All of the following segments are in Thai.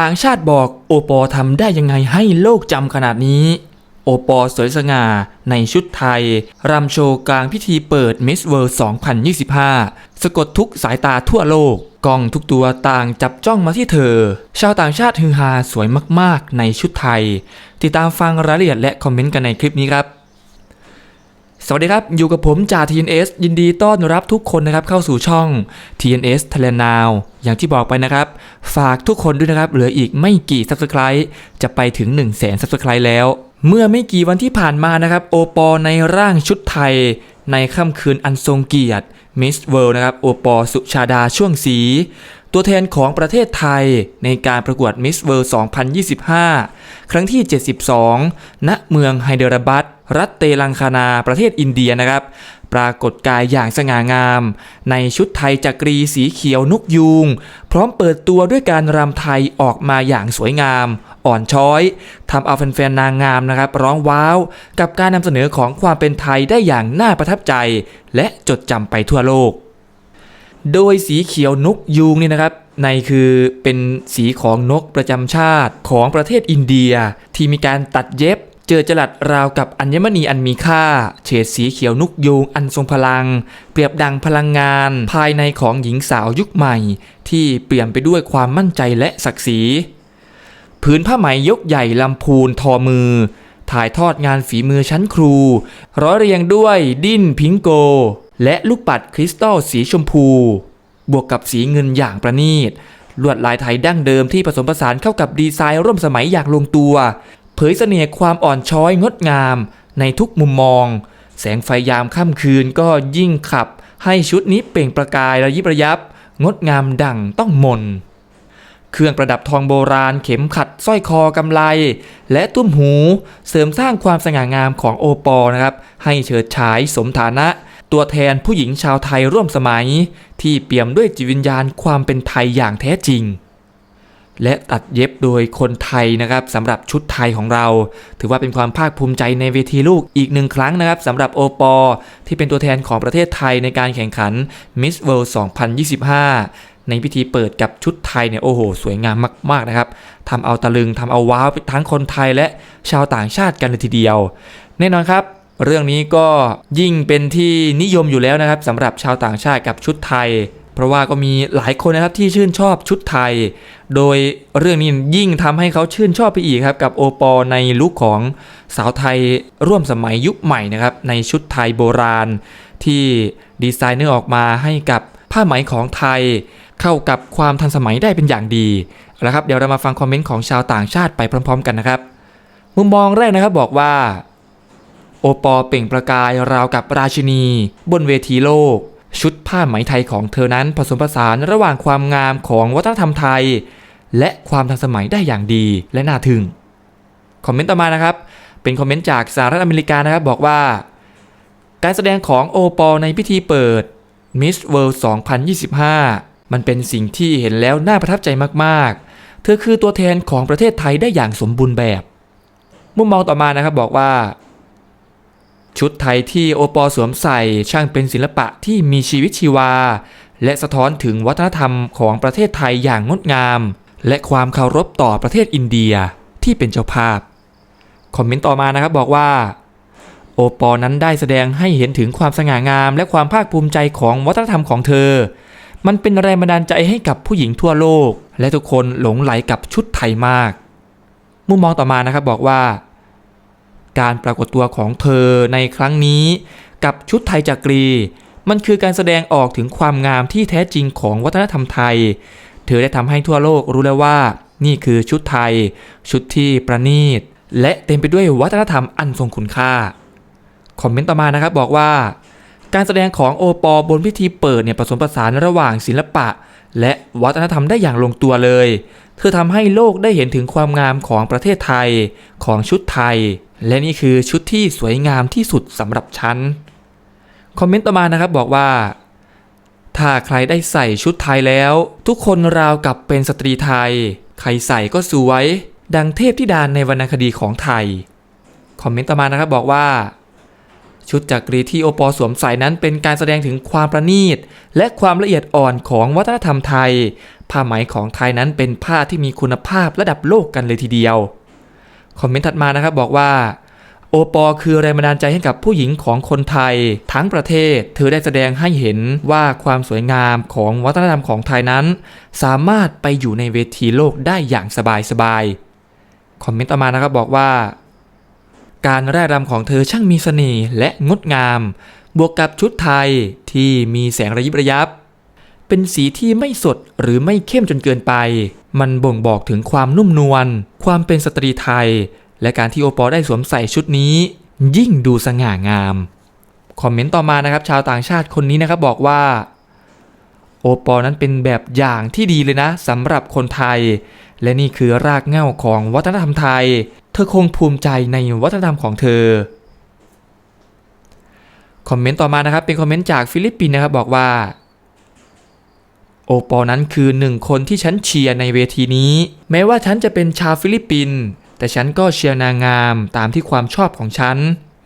ต่างชาติบอกโอปอทำได้ยังไงให้โลกจำขนาดนี้ โอปอสวยสง่าในชุดไทย รำโชว์กลางพิธีเปิด Miss World 2025 สะกดทุกสายตาทั่วโลกกล้องทุกตัวต่างจับจ้องมาที่เธอ ชาวต่างชาติฮือฮาสวยมากๆ ในชุดไทย ติดตามฟังรายละเอียดและคอมเมนต์กันในคลิปนี้ครับ สวัสดีครับ อยู่กับผมจ่า TNS ยินดีต้อนรับทุกคนนะครับเข้าสู่ช่อง TNS Thailand Now อย่างที่บอกไปนะครับ ฝากทุกคนด้วยนะครับ เหลืออีกไม่กี่ Subscribe จะไปถึง 1 0 0 0 0แสน Subscribe แล้ว เมื่อไม่กี่วันที่ผ่านมานะครับ โอปอในร่างชุดไทย ในค่ำคืนอันทรงเกียรติ Miss World นะครับ โอปอสุชาดาช่วงสี ตัวแทนของประเทศไทยในการประกวด Miss World 2025 ครั้งที่ 72 ณ เมืองไฮเดราบัด รัฐเตลังคานาประเทศอินเดียนะครับ ปรากฏกายอย่างสง่างาม ในชุดไทยจักรีสีเขียวนกยูง พร้อมเปิดตัวด้วยการรำไทยออกมาอย่างสวยงาม อ่อนช้อยทำเอาแฟนๆนางงามนะครับ ร้องว้าวกับการนำเสนอของความเป็นไทยได้อย่างน่าประทับใจ และจดจำไปทั่วโลก โดยสีเขียวนกยูงนี่นะครับในคือเป็นสีของนกประจำชาติของประเทศอินเดียที่มีการตัดเย็บ เจอจลัดราวกับอัญมณีอันมีค่า เฉดสีเขียวนุกยูงอันทรงพลัง เปรียบดังพลังงาน ภายในของหญิงสาวยุคใหม่ ที่เปลี่ยนไปด้วยความมั่นใจและศักดิ์ศรีผืนผ้าไหมยกใหญ่ลำพูนทอมือ ถ่ายทอดงานฝีมือชั้นครู ร้อยเรียงด้วยดิ้นพิงโก และลูกปัดคริสตัลสีชมพู บวกกับสีเงินอย่างประณีตลวดลายไทยดั้งเดิมที่ผสมผสานเข้ากับดีไซน์ร่วมสมัยอย่างลงตัว ผยเสน่ห์ความอ่อนช้อยงดงามในทุกมุมมอง แสงไฟยามค่ำคืนก็ยิ่งขับ ให้ชุดนี้เปล่งประกายระยิบระยับ งดงามดั่งต้องมน เครื่องประดับทองโบราณเข็มขัดสร้อยคอกำไล และตุ้มหูเสริมสร้างความสง่างามของโอปอลนะครับ ให้เฉิดฉายสมฐานะ ตัวแทนผู้หญิงชาวไทยร่วมสมัย ที่เปี่ยมด้วยจิตวิญญาณความเป็นไทยอย่างแท้จริง และตัดเย็บโดยคนไทยนะครับสำหรับชุดไทยของเรา ถือว่าเป็นความภาคภูมิใจในเวทีลูกอีกหนึ่งครั้งนะครับสำหรับโอปอล์ที่เป็นตัวแทนของประเทศไทยในการแข่งขัน Miss World 2025 ในพิธีเปิดกับชุดไทยเนี่ยโอ้โห สวยงามมาก ๆ นะครับทำเอาตะลึงทำเอาว้าวทั้งคนไทยและชาวต่างชาติกันเลยทีเดียว แน่นอนครับเรื่องนี้ก็ยิ่งเป็นที่นิยมอยู่แล้วนะครับสำหรับชาวต่างชาติกับชุดไทย ราะว่าก็มีหลายคนนะครับที่ชื่นชอบชุดไทย โดยเรื่องนี้ยิ่งทำให้เขาชื่นชอบไปอีกครับกับโอปอล์ในลุคของสาวไทยร่วมสมัยยุคใหม่นะครับในชุดไทยโบราณ ที่ดีไซเนอร์ออกมาให้กับผ้าไหมของไทย เข้ากับความทันสมัยได้เป็นอย่างดีเอาละครับเดี๋ยวเรามาฟังคอมเมนต์ของชาวต่างชาติไปพร้อม ๆ กันนะครับมุมมองแรกนะครับบอกว่าโอปอเปล่งประกายราวกับราชินี บนเวทีโลก ชุดผ้าไหมไทยของเธอนั้นผสมผสานระหว่างความงามของวัฒนธรรมไทย และความทันสมัยได้อย่างดีและน่าทึ่ง คอมเมนต์ต่อมานะครับ เป็นคอมเมนต์จากสหรัฐอเมริกานะครับบอกว่า การแสดงของโอปอในพิธีเปิด Miss World 2025 มันเป็นสิ่งที่เห็นแล้วน่าประทับใจมากๆ เธอคือตัวแทนของประเทศไทยได้อย่างสมบูรณ์แบบ มุมมองต่อมานะครับบอกว่า ชุดไทยที่โอปอสวมใส่ช่างเป็นศิลปะที่มีชีวิตชีวา และสะท้อนถึงวัฒนธรรมของประเทศไทยอย่างงดงาม และความเคารพต่อประเทศอินเดียที่เป็นเจ้าภาพ คอมเมนต์ต่อมานะครับบอกว่า โอปอนั้นได้แสดงให้เห็นถึงความสง่างาม และความภาคภูมิใจของวัฒนธรรมของเธอ มันเป็นแรงบันดาลใจให้กับผู้หญิงทั่วโลก และทุกคนหลงไหลกับชุดไทยมาก มุมมองต่อมานะครับบอกว่า การปรากฏตัวของเธอในครั้งนี้กับชุดไทยจักรี มันคือการแสดงออกถึงความงามที่แท้จริงของวัฒนธรรมไทย เธอได้ทำให้ทั่วโลกรู้แล้วว่า นี่คือชุดไทย ชุดที่ประณีต และเต็มไปด้วยวัฒนธรรมอันทรงคุณค่า คอมเมนต์ต่อมานะครับบอกว่า การแสดงของโอปอบนพิธีเปิดเนี่ยผสมผสานระหว่างศิลปะ และวัฒนธรรมได้อย่างลงตัวเลย เธอทำให้โลกได้เห็นถึงความงามของประเทศไทยของชุดไทย และนี่คือชุดที่สวยงามที่สุดสำหรับฉัน คอมเมนต์ต่อมานะครับบอกว่า ถ้าใครได้ใส่ชุดไทยแล้ว ทุกคนราวกับเป็นสตรีไทย ใครใส่ก็สวย ดังเทพธิดานในวรรณคดีของไทย คอมเมนต์ต่อมานะครับบอกว่า ชุดจักรีที่โอปอสวมใส่นั้นเป็นการแสดงถึงความประณีต และความละเอียดอ่อนของวัฒนธรรมไทย ผ้าไหมของไทยนั้นเป็นผ้าที่มีคุณภาพระดับโลกกันเลยทีเดียว คอมเมนต์ถัดมานะครับบอกว่าโอปอคือแรงบันดาลใจให้กับผู้หญิงของคนไทย ทั้งประเทศ เธอได้แสดงให้เห็นว่าความสวยงามของวัฒนธรรมของไทยนั้น สามารถไปอยู่ในเวทีโลกได้อย่างสบายๆคอมเมนต์ต่อมานะครับบอกว่า การร่ายรำของเธอช่างมีเสน่ห์และงดงาม บวกกับชุดไทยที่มีแสงระยิบระยับ เป็นสีที่ไม่สดหรือไม่เข้มจนเกินไป มันบ่งบอกถึงความนุ่มนวล ความเป็นสตรีไทย และการที่โอปอได้สวมใส่ชุดนี้ ยิ่งดูสง่างาม คอมเมนต์ต่อมานะครับ ชาวต่างชาติคนนี้นะครับบอกว่า โอปอนั้นเป็นแบบอย่างที่ดีเลยนะสำหรับคนไทย และนี่คือรากเหง้าของวัฒนธรรมไทย เธอคงภูมิใจในวัฒนธรรมของเธอคอมเมนต์ต่อมานะครับเป็นคอมเมนต์จากฟิลิปปินส์นะครับบอกว่า โอปอนั้นคือหนึ่งคนที่ฉันเชียร์ในเวทีนี้ แม้ว่าฉันจะเป็นชาวฟิลิปปินส์แต่ฉันก็เชียร์นางงามตามที่ความชอบของฉัน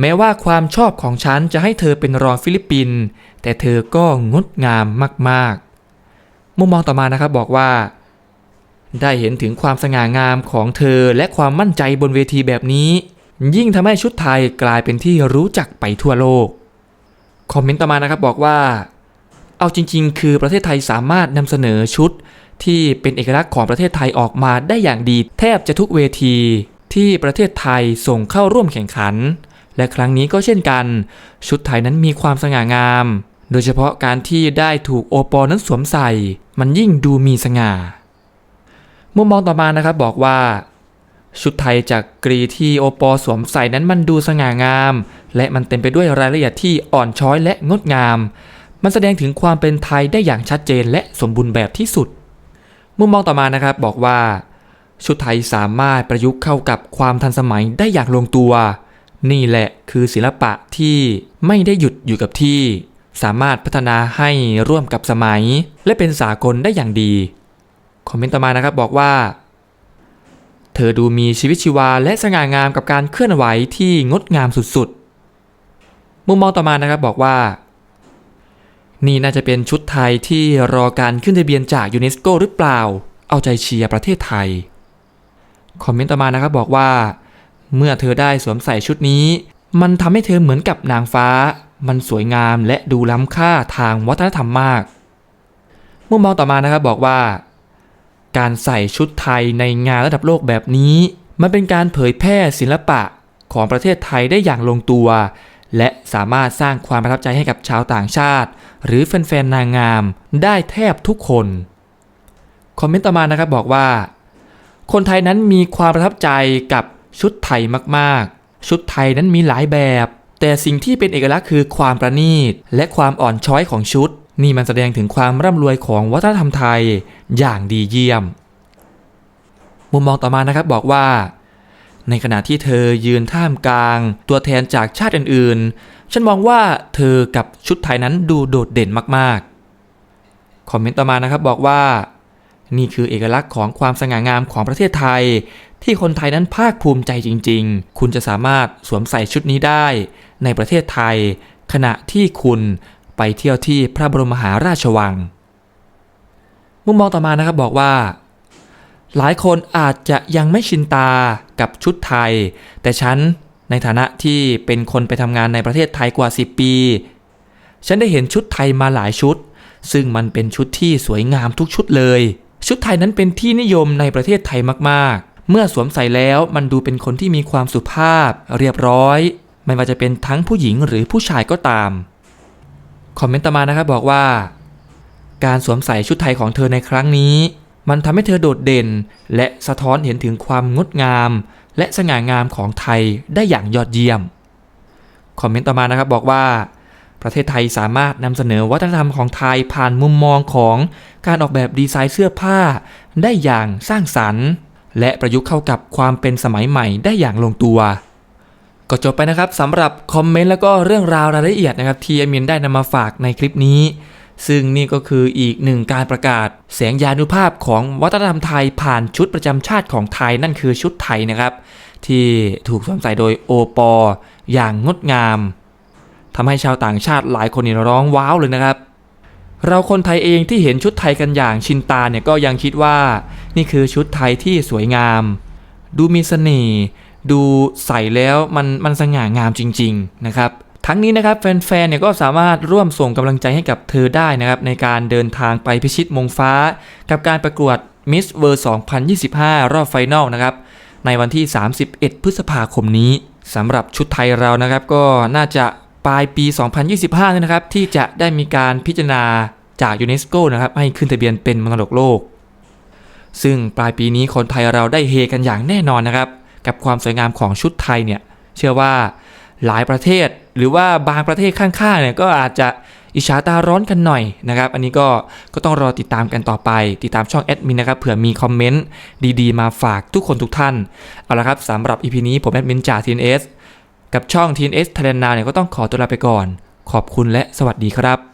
แม้ว่าความชอบของฉันจะให้เธอเป็นรองฟิลิปปินส์แต่เธอก็งดงามมากๆ มุมมองต่อมานะครับบอกว่า ได้เห็นถึงความสง่างามของเธอและความมั่นใจบนเวทีแบบนี้ ยิ่งทำให้ชุดไทยกลายเป็นที่รู้จักไปทั่วโลกคอมเมนต์ต่อมานะครับบอกว่า เอาจริง ๆ คือประเทศไทยสามารถนำเสนอชุด ที่เป็นเอกลักษณ์ของประเทศไทยออกมาได้อย่างดี แทบจะทุกเวที ที่ประเทศไทยส่งเข้าร่วมแข่งขัน และครั้งนี้ก็เช่นกัน ชุดไทยนั้นมีความสง่างาม โดยเฉพาะการที่ได้ถูกโอปอนั้นสวมใส่ มันยิ่งดูมีสง่ามุมมองต่อมานะครับบอกว่า ชุดไทยจากกรีที่โอปอสวมใส่นั้นมันดูสง่างาม และมันเต็มไปด้วยรายละเอียดที่อ่อนช้อยและงดงาม มันแสดงถึงความเป็นไทยได้อย่างชัดเจนและสมบูรณ์แบบที่สุด มุมมองต่อมานะครับบอกว่า ชุดไทยสามารถประยุกต์เข้ากับความทันสมัยได้อย่างลงตัว นี่แหละคือศิลปะที่ไม่ได้หยุดอยู่กับที่ สามารถพัฒนาให้ร่วมกับสมัย และเป็นสากลได้อย่างดี คอมเมนต์ต่อมานะครับบอกว่า เธอดูมีชีวิตชีวาและสง่างามกับการเคลื่อนไหวที่งดงามสุดๆ มุมมองต่อมานะครับบอกว่า นี่น่าจะเป็นชุดไทยที่รอการขึ้นทะเบียนจากยูเนสโกหรือเปล่า เอาใจเชียร์ประเทศไทย คอมเมนต์ต่อมานะครับบอกว่า เมื่อเธอได้สวมใส่ชุดนี้ มันทำให้เธอเหมือนกับนางฟ้า มันสวยงามและดูล้ำค่าทางวัฒนธรรมมากมุมมองต่อมานะครับบอกว่า การใส่ชุดไทยในงานระดับโลกแบบนี้ มันเป็นการเผยแพร่ศิลปะของประเทศไทยได้อย่างลงตัว และสามารถสร้างความประทับใจให้กับชาวต่างชาติ หรือแฟนๆนางงามได้แทบทุกคน คอมเมนต์ต่อมานะครับบอกว่า คนไทยนั้นมีความประทับใจกับชุดไทยมากๆ ชุดไทยนั้นมีหลายแบบ แต่สิ่งที่เป็นเอกลักษณ์คือความประณีต และความอ่อนช้อยของชุด นี่มันแสดงถึงความร่ำรวยของวัฒนธรรมไทยอย่างดีเยี่ยม มุมมองต่อมานะครับบอกว่า ในขณะที่เธอยืนท่ามกลาง ตัวแทนจากชาติอื่นๆ ฉันมองว่าเธอกับชุดไทยนั้นดูโดดเด่นมากๆ คอมเมนต์ต่อมานะครับบอกว่า นี่คือเอกลักษณ์ของความสง่างามของประเทศไทย ที่คนไทยนั้นภาคภูมิใจจริง ๆ คุณจะสามารถสวมใส่ชุดนี้ได้ในประเทศไทย ขณะที่คุณไปเที่ยวที่พระบรมมหาราชวัง มุมมองต่อมานะครับบอกว่า หลายคนอาจจะยังไม่ชินตากับชุดไทย แต่ฉันในฐานะที่เป็นคนไปทำงานในประเทศไทยกว่า 10 ปี ฉันได้เห็นชุดไทยมาหลายชุด ซึ่งมันเป็นชุดที่สวยงามทุกชุดเลย ชุดไทยนั้นเป็นที่นิยมในประเทศไทยมากๆ เมื่อสวมใส่แล้วมันดูเป็นคนที่มีความสุภาพ เรียบร้อย ไม่ว่าจะเป็นทั้งผู้หญิงหรือผู้ชายก็ตาม คอมเมนต์ต่อมานะครับบอกว่า การสวมใส่ชุดไทยของเธอในครั้งนี้ มันทำให้เธอโดดเด่น และสะท้อนเห็นถึงความงดงาม และสง่างามของไทยได้อย่างยอดเยี่ยม คอมเมนต์ต่อมานะครับบอกว่า ประเทศไทยสามารถนำเสนอวัฒนธรรมของไทยผ่านมุมมองของการออกแบบดีไซน์เสื้อผ้า ได้อย่างสร้างสรรค์ และประยุกต์เข้ากับความเป็นสมัยใหม่ได้อย่างลงตัวก็จบไปนะครับสำหรับคอมเมนต์แล้วก็เรื่องราวรายละเอียดนะครับที่อมินได้นำมาฝากในคลิปนี้ ซึ่งนี่ก็คืออีกหนึ่งการประกาศแสงยานุภาพของวัฒนธรรมไทยผ่านชุดประจำชาติของไทยนั่นคือชุดไทยนะครับ ที่ถูกสวมใส่โดยโอปออย่างงดงามทำให้ชาวต่างชาติหลายคนร้องว้าวเลยนะครับ เราคนไทยเองที่เห็นชุดไทยกันอย่างชินตาเนี่ยก็ยังคิดว่า นี่คือชุดไทยที่สวยงาม ดูมีเสน่ห์ดูใส่แล้วมันมันสง่างามจริง ๆนะครับ ทั้งนี้นะครับแฟนๆเนี่ยก็สามารถร่วมส่งกำลังใจให้กับเธอได้นะครับในการเดินทางไปพิชิตมงฟ้า กับการประกวด Miss World 2025 รอบไฟนอลนะครับในวันที่ 31 พฤษภาคมนี้สำหรับชุดไทยเรานะครับก็น่าจะปลายปี 2025นะครับ ที่จะได้มีการพิจารณาจากยูเนสโกนะครับให้ขึ้นทะเบียนเป็นมรดกโลก ซึ่งปลายปีนี้คนไทยเราได้เฮกันอย่างแน่นอนนะครับ กับความสวยงามของชุดไทยเนี่ย เชื่อว่า หลายประเทศ หรือว่าบางประเทศข้างๆเนี่ยก็อาจจะอิจฉาตาร้อนกันหน่อยนะครับ อันนี้ก็ก็ต้องรอติดตามกันต่อไป ติดตามช่องแอดมินนะครับเผื่อมีคอมเมนต์ดีๆ มาฝากทุกคนทุกท่าน เอาละครับสำหรับ EP นี้ผมแอดมินจ่า TNS กับช่อง TNS Thailand Now เนี่ยก็ต้องขอตัวลาไปก่อน ขอบคุณและสวัสดีครับ